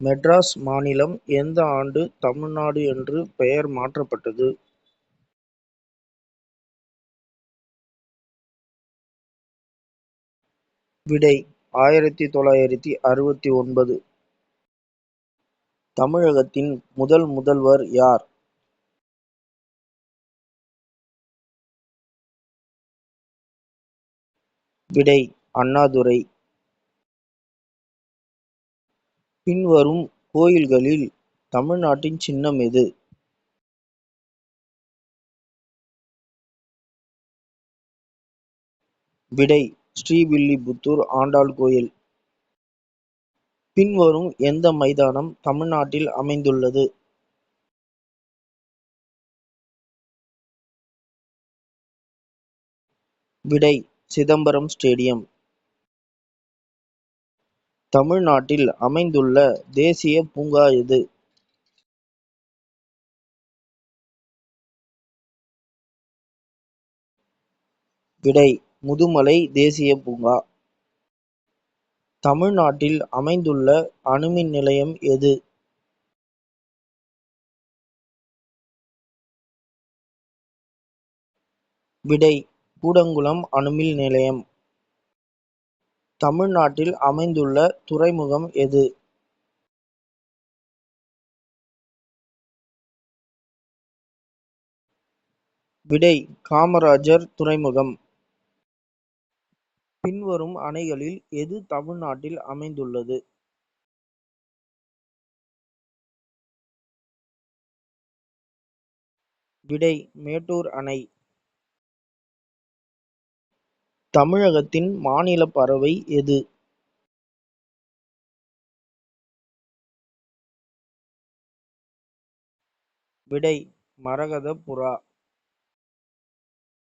மெட்ராஸ் மாநிலம் எந்த ஆண்டு தமிழ்நாடு என்று பெயர் மாற்றப்பட்டது? விடை ஆயிரத்தி தொள்ளாயிரத்தி அறுபத்தி ஒன்பது. தமிழகத்தின் முதல் முதல்வர் யார்? விடை அண்ணாதுரை. பின்வரும் கோயில்களில் தமிழ்நாட்டின் சின்னம் எது? விடை ஸ்ரீவில்லிபுத்தூர் ஆண்டாள் கோயில். பின்வரும் எந்த மைதானம் தமிழ்நாட்டில் அமைந்துள்ளது? விடை சிதம்பரம் ஸ்டேடியம். தமிழ்நாட்டில் அமைந்துள்ள தேசிய பூங்கா எது? விடை முதுமலை தேசிய பூங்கா. தமிழ்நாட்டில் அமைந்துள்ள அணுமின் நிலையம் எது? விடை கூடங்குளம் அணுமின் நிலையம். தமிழ்நாட்டில் அமைந்துள்ள துறைமுகம் எது? விடை காமராஜர் துறைமுகம். பின்வரும் அணைகளில் எது தமிழ்நாட்டில் அமைந்துள்ளது? விடை மேட்டூர் அணை. தமிழகத்தின் மாநில பறவை எது? விடை மரகத புறா